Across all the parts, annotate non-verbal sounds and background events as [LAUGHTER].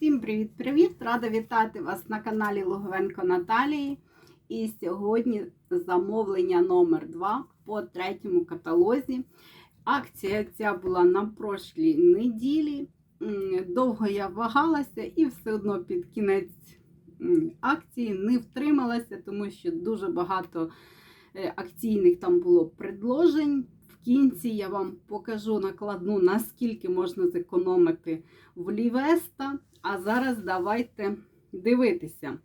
Всім привіт-привіт! Рада вітати вас на каналі Луговенко Наталії. І сьогодні замовлення номер 2 по третьому каталозі. Акція ця була на прошлій неділі. Довго я вагалася і все одно під кінець акції не втрималася, тому що дуже багато е, акційних там було предложень. В кінці я вам покажу накладну, наскільки можна зекономити в Лівеста. А зараз давайте дивитися.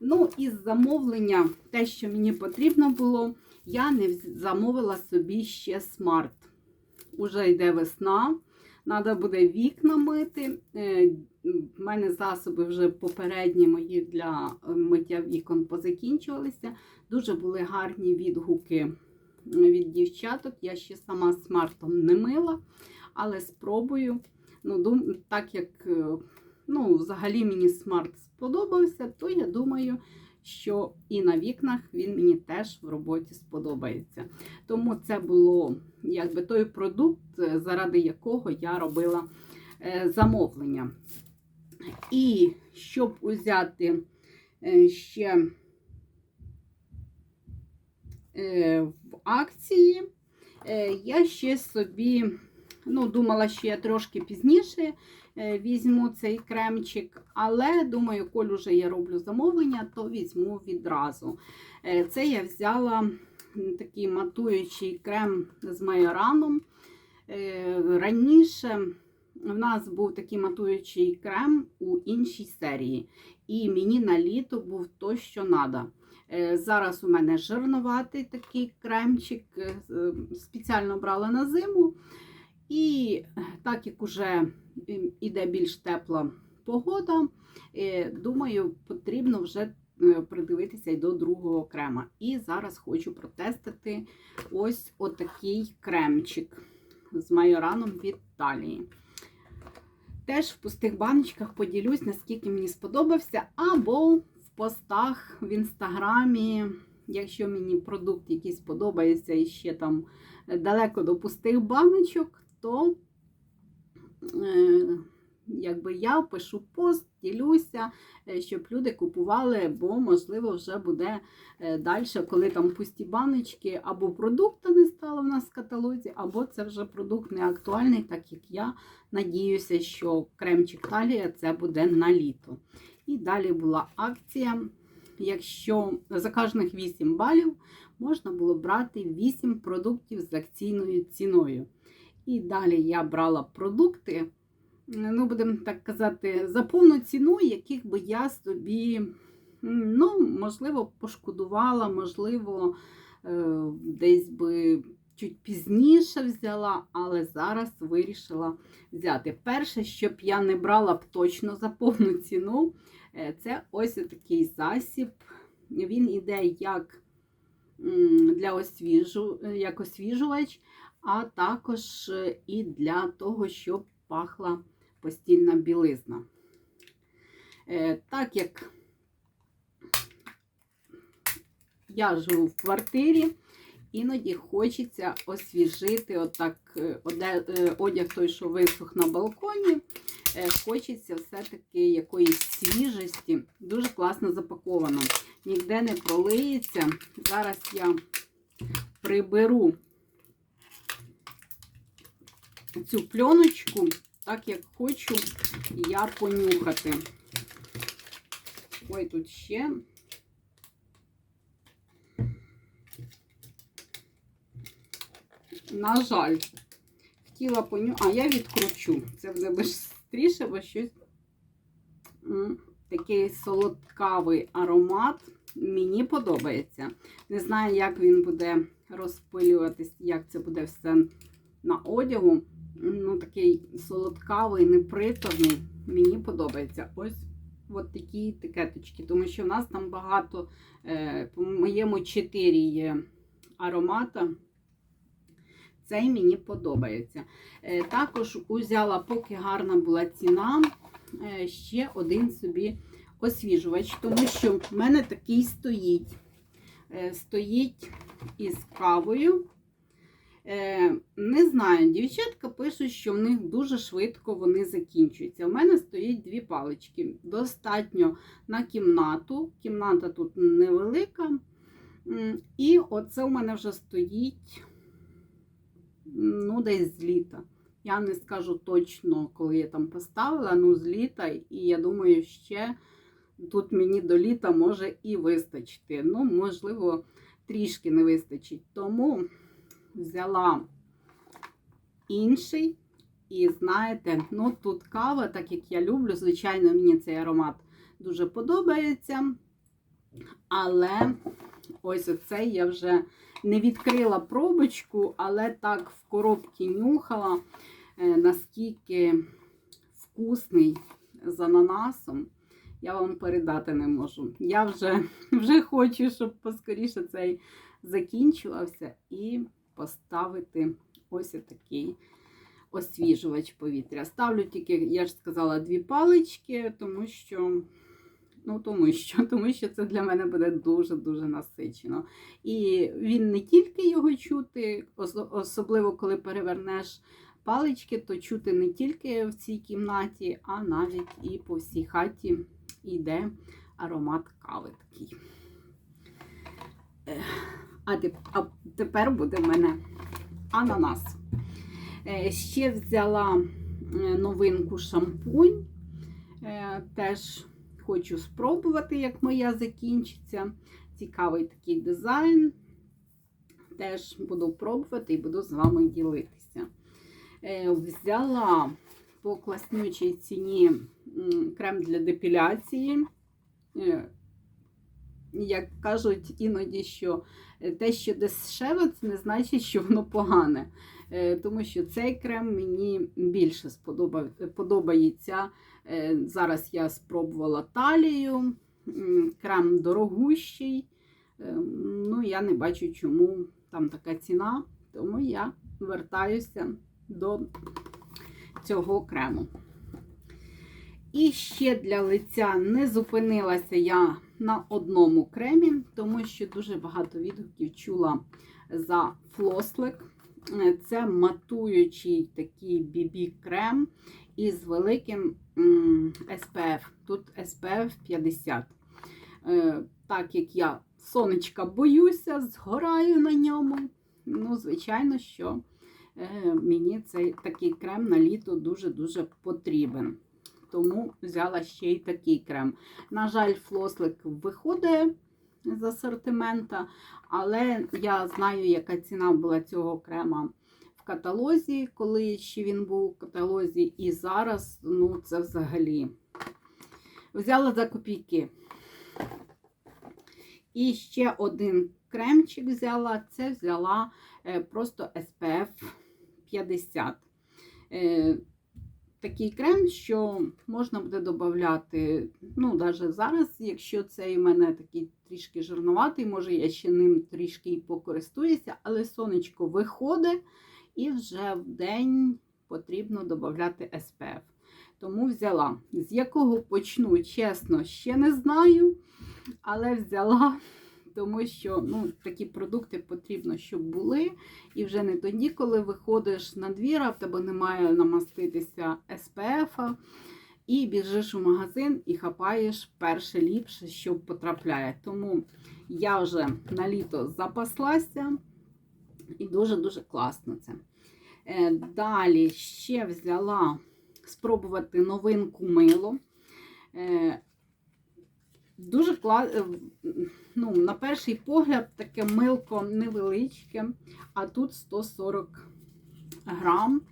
Ну, із замовлення, те, що мені потрібно було, я не замовила собі ще смарт. Уже йде весна, треба буде вікна мити. Е, В мене засоби вже попередні мої для е, миття вікон позакінчувалися. Дуже були гарні відгуки від дівчаток. Я ще сама смартом не мила, але спробую. Ну, так як е, ну, взагалі мені смарт сподобався, то я думаю, що і на вікнах він мені теж в роботі сподобається. Тому це було якби той продукт, е, заради якого я робила е, замовлення. І щоб узяти е, ще в акції, я ще собі ну, думала, що я трошки пізніше візьму цей кремчик, але думаю, коль уже я роблю замовлення, то візьму відразу. Е, Це я взяла такий матуючий крем з майораном. Е, Раніше в нас був такий матуючий крем у іншій серії, і мені на літо був то, що треба. Зараз у мене жирноватий такий кремчик, е, е, спеціально брала на зиму. І так як уже іде більш тепла погода, е, думаю, потрібно вже е, придивитися й до другого крема. І зараз хочу протестити ось отакий кремчик з майораном від Талії. Теж в пустих баночках поділюсь, наскільки мені сподобався, або в постах в інстаграмі, якщо мені продукт якийсь подобається і ще там далеко до пустих баночок, то якби я пишу пост, ділюся, е, щоб люди купували, бо, можливо, вже буде е, далі, коли там пусті баночки, або продукту не стало в нас в каталозі, або це вже продукт не актуальний, так як я надіюся, що кремчик талія це буде на літо. І далі була акція. Якщо за кожних 8 балів можна було брати 8 продуктів з акційною ціною. І далі я брала продукти, ну, будемо так казати, за повну ціну, яких би я собі, ну, можливо, пошкодувала, можливо, е, десь би чуть пізніше взяла, але зараз вирішила взяти. Перше, щоб я не брала б точно за повну ціну, е, це ось такий засіб. Він іде як для освіжу, як освіжувач, а також е, і для того, щоб пахла постільна білизна. Е, Так як я живу в квартирі, іноді хочеться освіжити отак е, одяг той, що висох на балконі. Хочеться все-таки якоїсь свіжості. Дуже класно запаковано. Ніде не пролиється. Зараз я приберу цю пленочку, так як хочу я понюхати. Ой, тут ще. На жаль, хотіла понюхати. А, я відкручу. Це буде швидше, бо щось такий солодкавий аромат. Мені подобається. Не знаю, як він буде розпилюватись, як це буде все на одягу. Ну, такий солодкавий, неприторний. Мені подобається. Ось от такі етикеточки, тому що в нас там багато, е, по-моєму, 4 є аромата. Цей мені подобається. Е, Також узяла, поки гарна була ціна, е, ще один собі освіжувач, тому що в мене такий стоїть. Е, Стоїть із кавою. Е, не знаю, дівчатка пишуть, що в них дуже швидко вони закінчуються. У мене стоїть дві палички. Достатньо на кімнату. Кімната тут невелика. І оце у мене вже стоїть ну, десь з літа. Я не скажу точно, коли я там поставила, ну з літа, і я думаю, ще тут мені до літа може і вистачити. Ну, можливо, трішки не вистачить. Тому взяла інший. І знаєте, ну тут кава, так як я люблю, звичайно, мені цей аромат дуже подобається. Але ось оцей я вже не відкрила пробочку, але так в коробці нюхала, е, наскільки вкусний з ананасом. Я вам передати не можу. Я вже, [LAUGHS] вже хочу, щоб поскоріше цей закінчувався, і поставити ось такий освіжувач повітря. Ставлю тільки, я ж сказала, дві палички, тому що. Ну, тому що, [LAUGHS] тому що це для мене буде дуже-дуже насичено. І він не тільки його чути, особливо коли перевернеш палички, то чути не тільки в цій кімнаті, а навіть і по всій хаті йде аромат кави такий. А, теп- а тепер буде в мене ананас. Е, Ще взяла е, новинку шампунь. Е, Теж хочу спробувати, як моя закінчиться. Цікавий такий дизайн. Теж буду пробувати і буду з вами ділитися. Взяла по класнючій ціні крем для депіляції. Як кажуть іноді, що е, те, що дешеве, це не значить, що воно погане. Е, Тому що цей крем мені більше подобається. Е, Зараз я спробувала талію, крем дорогущий. Ну, я не бачу, чому там така ціна, тому я вертаюся до цього крему. І ще для лиця не зупинилася я на одному кремі, тому що дуже багато відгуків чула за флослик. Е, Це матуючий такий BB-крем із великим SPF. Тут SPF 50. Е, Так як я сонечка боюся, згораю на ньому. Ну, звичайно, що е, мені цей такий крем на літо дуже-дуже потрібен. Тому взяла ще й такий крем. На жаль, флослик виходить з асортимента, але я знаю, яка ціна була цього крема в каталозі, коли ще він був у каталозі, і зараз ну, це взагалі. Взяла за копійки. І ще один кремчик взяла. Це взяла е, просто SPF 50. Такий крем, що можна буде додати, ну, навіть зараз, якщо цей у мене такий трішки жирнуватий, може я ще ним трішки і покористуюся, але сонечко виходить і вже в день потрібно додати SPF. Тому взяла. З якого почну, чесно, ще не знаю, але взяла, тому що ну, такі продукти потрібно, щоб були. І вже не тоді, коли виходиш на двір, а в тебе немає намаститися SPF, і біжиш у магазин і хапаєш перше ліпше, що потрапляє. Тому я вже на літо запаслася і дуже-дуже класно це. Е, Далі ще взяла спробувати новинку мило. Е, Дуже класно, ну, на перший погляд, таке милко невеличке, а тут 140 грам.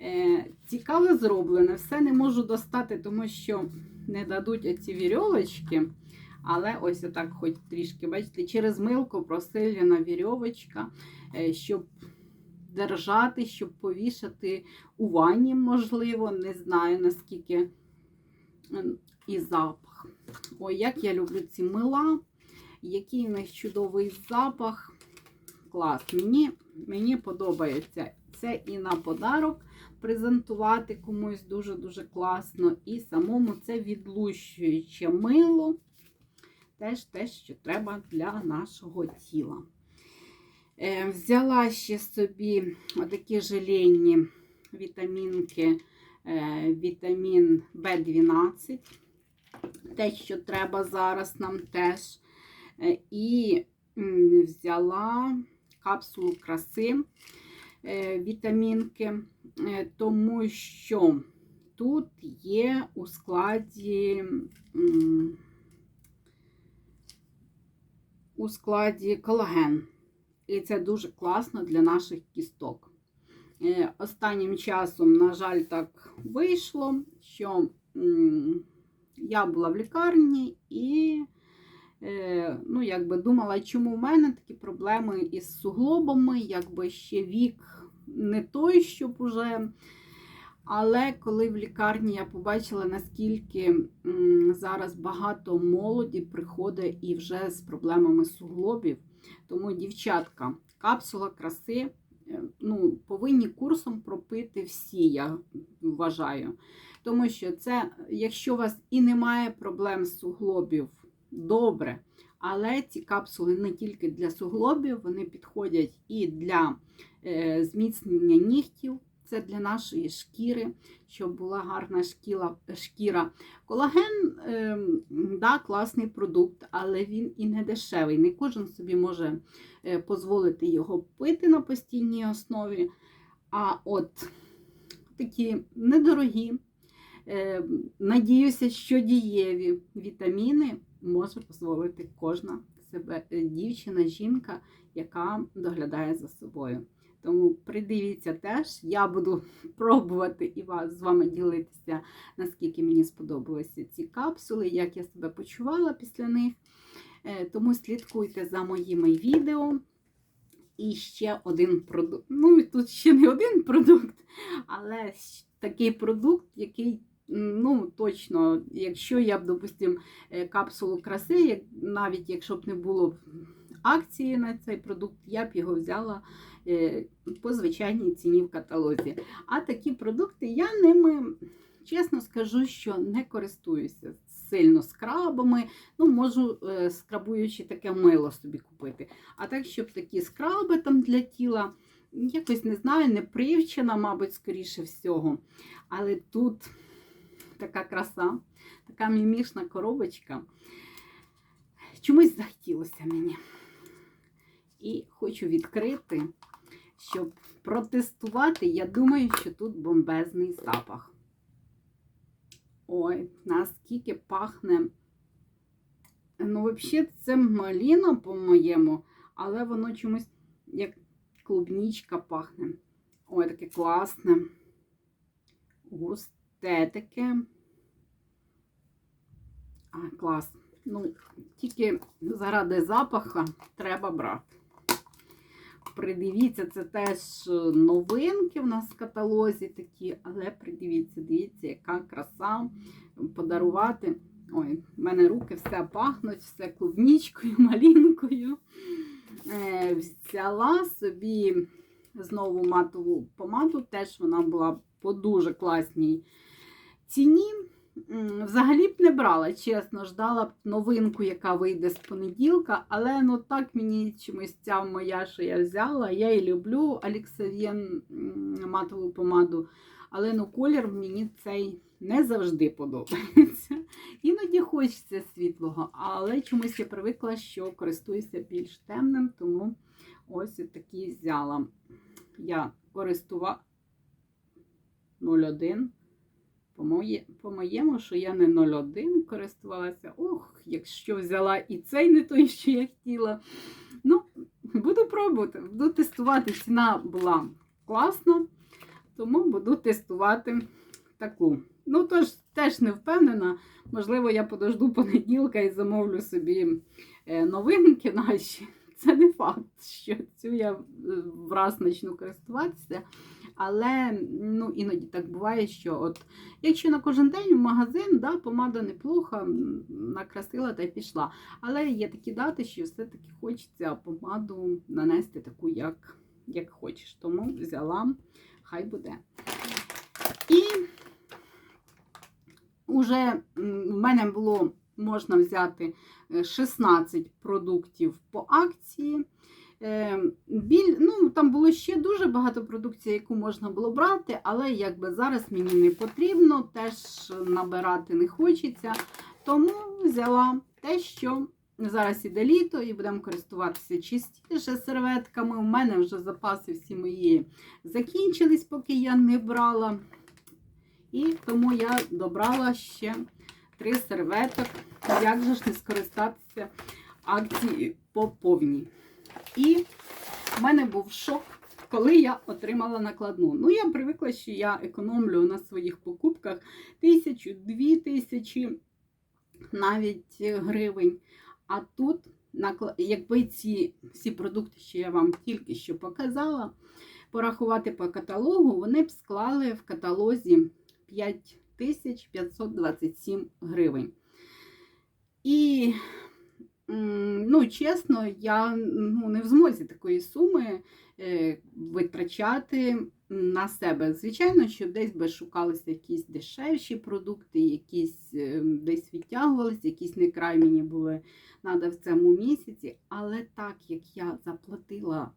Е, цікаве зроблене. Все не можу достати, тому що не дадуть оці вірьовочки. Але ось отак, хоч трішки, бачите, через милку просилена вірьовочка, е, щоб держати, щоб повішати у ванні, можливо, не знаю наскільки і запах. Ой, як я люблю ці мила, який в них чудовий запах. Клас. Мені, мені подобається це і на подарок презентувати комусь дуже-дуже класно. І самому це відлущуюче мило. Теж те, що треба для нашого тіла. Е, Взяла ще собі отакі желейні вітамінки, е, вітамін В12, те, що треба зараз нам теж. Е, І взяла капсулу краси е, вітамінки, е, тому що тут є у складі. У складі колаген. І це дуже класно для наших кісток. Останнім часом, на жаль, так вийшло, що я була в лікарні і е, ну, якби думала, чому в мене такі проблеми із суглобами, якби ще вік не той, щоб уже. Але коли в лікарні я побачила, наскільки зараз багато молоді приходить і вже з проблемами суглобів, тому, дівчатка, капсула краси ну, повинні курсом пропити всі, я вважаю. Тому що це, якщо у вас і немає проблем з суглобів, добре. Але ці капсули не тільки для суглобів, вони підходять і для е, зміцнення нігтів. Це для нашої шкіри, щоб була гарна шкіла, шкіра. Колаген, е, да, класний продукт, але він і не дешевий. Не кожен собі може е, дозволити його пити на постійній основі. А от такі недорогі, е, надіюся, що дієві вітаміни може дозволити кожна себе е, дівчина, жінка, яка доглядає за собою. Тому придивіться теж, я буду [LAUGHS] пробувати і вас з вами ділитися, наскільки мені сподобалися ці капсули, як я себе почувала після них. Е, Тому слідкуйте за моїми відео. І ще один продукт. Ну, тут ще не один [LAUGHS] продукт, але такий продукт, який, ну, точно, якщо я б, допустим, е, капсулу краси, навіть якщо б не було акції на цей продукт, я б його взяла по звичайній ціні в каталозі. А такі продукти я ними, чесно скажу, що не користуюся сильно скрабами. Ну, можу е, скрабуючи таке мило собі купити. А так, щоб такі скраби там для тіла, якось не знаю, не привчена, мабуть, скоріше всього. Але тут така краса, така мімішна коробочка. Чомусь захотілося мені. І хочу відкрити, щоб протестувати. Я думаю, що тут бомбезний запах. Ой, наскільки пахне. Ну, взагалі, це маліна, по-моєму, але воно чомусь як клубнічка пахне. Ой, таке класне. Густе таке. А, клас. Ну, тільки заради запаха треба брати. Придивіться, це теж новинки в нас в каталозі такі, але придивіться, дивіться, яка краса подарувати. Ой, в мене руки все пахнуть, все клубнічкою, [LAUGHS] малінкою. Е, взяла собі знову матову помаду, теж вона була по дуже класній ціні. Взагалі б не брала, чесно, ждала б новинку, яка вийде з понеділка, але ну так мені чомусь ця моя, що я взяла. Я і люблю Аліксавєн матову помаду, але ну колір мені цей не завжди подобається. Іноді хочеться світлого, але чомусь я привикла, що користуюся більш темним, тому ось такий взяла. Я користувала 01. По моє- По-моєму, що я не 0,1 користувалася. Ох, якщо взяла і цей не той, що я хотіла. Ну, буду пробувати, буду тестувати. Ціна була класна, тому буду тестувати таку. Ну, тож, теж не впевнена. Можливо, я подожду понеділка і замовлю собі е, новинки наші. Це не факт, що цю я е, враз почну користуватися. Але ну, іноді так буває, що от якщо на кожен день в магазин, да, помада неплоха, накрасила та й пішла. Але є такі дати, що все-таки хочеться помаду нанести таку, як, як хочеш. Тому взяла, хай буде. І вже в мене було можна взяти е, 16 продуктів по акції. Е, біль, ну, там було ще дуже багато продукції, яку можна було брати, але якби зараз мені не потрібно, теж набирати не хочеться. Тому взяла те, що зараз іде літо, і будемо користуватися частіше серветками. У мене вже запаси всі мої закінчились, поки я не брала. І тому я добрала ще три серветок. Як же ж не скористатися акцією по повній. І в мене був шок, коли я отримала накладну. Ну, я привикла, що я економлю на своїх покупках тисячу, дві тисячі навіть гривень. А тут, якби ці всі продукти, що я вам тільки що показала, порахувати по каталогу, вони б склали в каталозі 5527 гривень. І, ну, чесно, я ну, не в змозі такої суми е, витрачати на себе. Звичайно, що десь би шукалися якісь дешевші продукти, якісь е, десь відтягувалися, якісь не край мені були треба в цьому місяці. Але так як я заплатила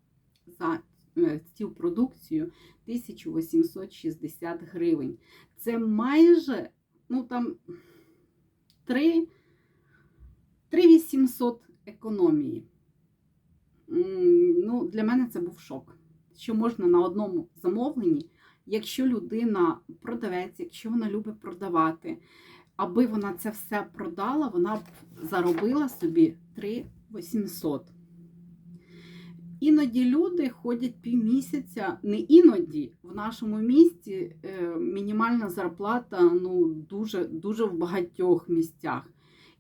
за е, цю продукцію 1860 гривень, це майже ну там 3 3800 економії. Ну, для мене це був шок. Що можна на одному замовленні, якщо людина продавець, якщо вона любить продавати, аби вона це все продала, вона б заробила собі 3800. Іноді люди ходять півмісяця, не іноді в нашому місті е, мінімальна зарплата ну, дуже, дуже в багатьох місцях.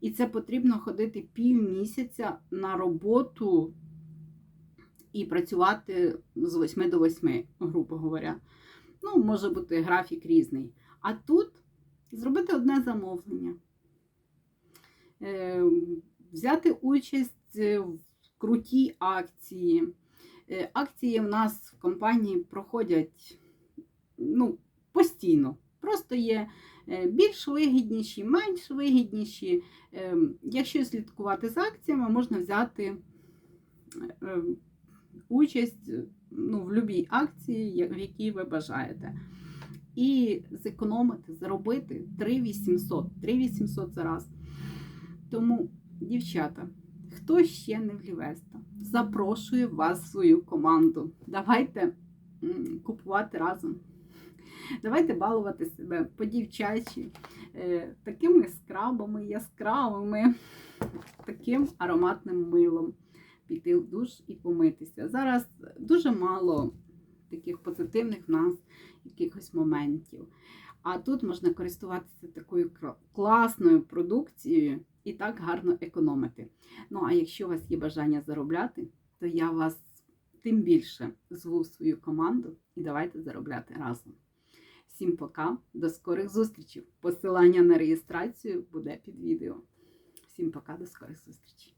І це потрібно ходити півмісяця на роботу і працювати з 8 до 8, грубо говоря. Ну, може бути графік різний. А тут зробити одне замовлення, Е, взяти участь в крутій акції. Е, Акції в нас в компанії проходять ну, постійно. Просто є більш вигідніші, менш вигідніші. Е, Якщо слідкувати за акціями, можна взяти е, участь ну, в будь-якій акції, в якій ви бажаєте. І зекономити, заробити 3800. 3800 за раз. Тому, дівчата, хто ще не в Лівеста, запрошую вас в свою команду. Давайте купувати разом. Давайте балувати себе по-дівчачі, е, такими скрабами яскравими, таким ароматним милом. Піти в душ і помитися. Зараз дуже мало таких позитивних в нас якихось моментів. А тут можна користуватися такою класною продукцією і так гарно економити. Ну а якщо у вас є бажання заробляти, то я вас тим більше зву в свою команду і давайте заробляти разом. Всім пока, до скорих зустрічей. Посилання на реєстрацію буде під відео. Всім пока, до скорих зустрічей.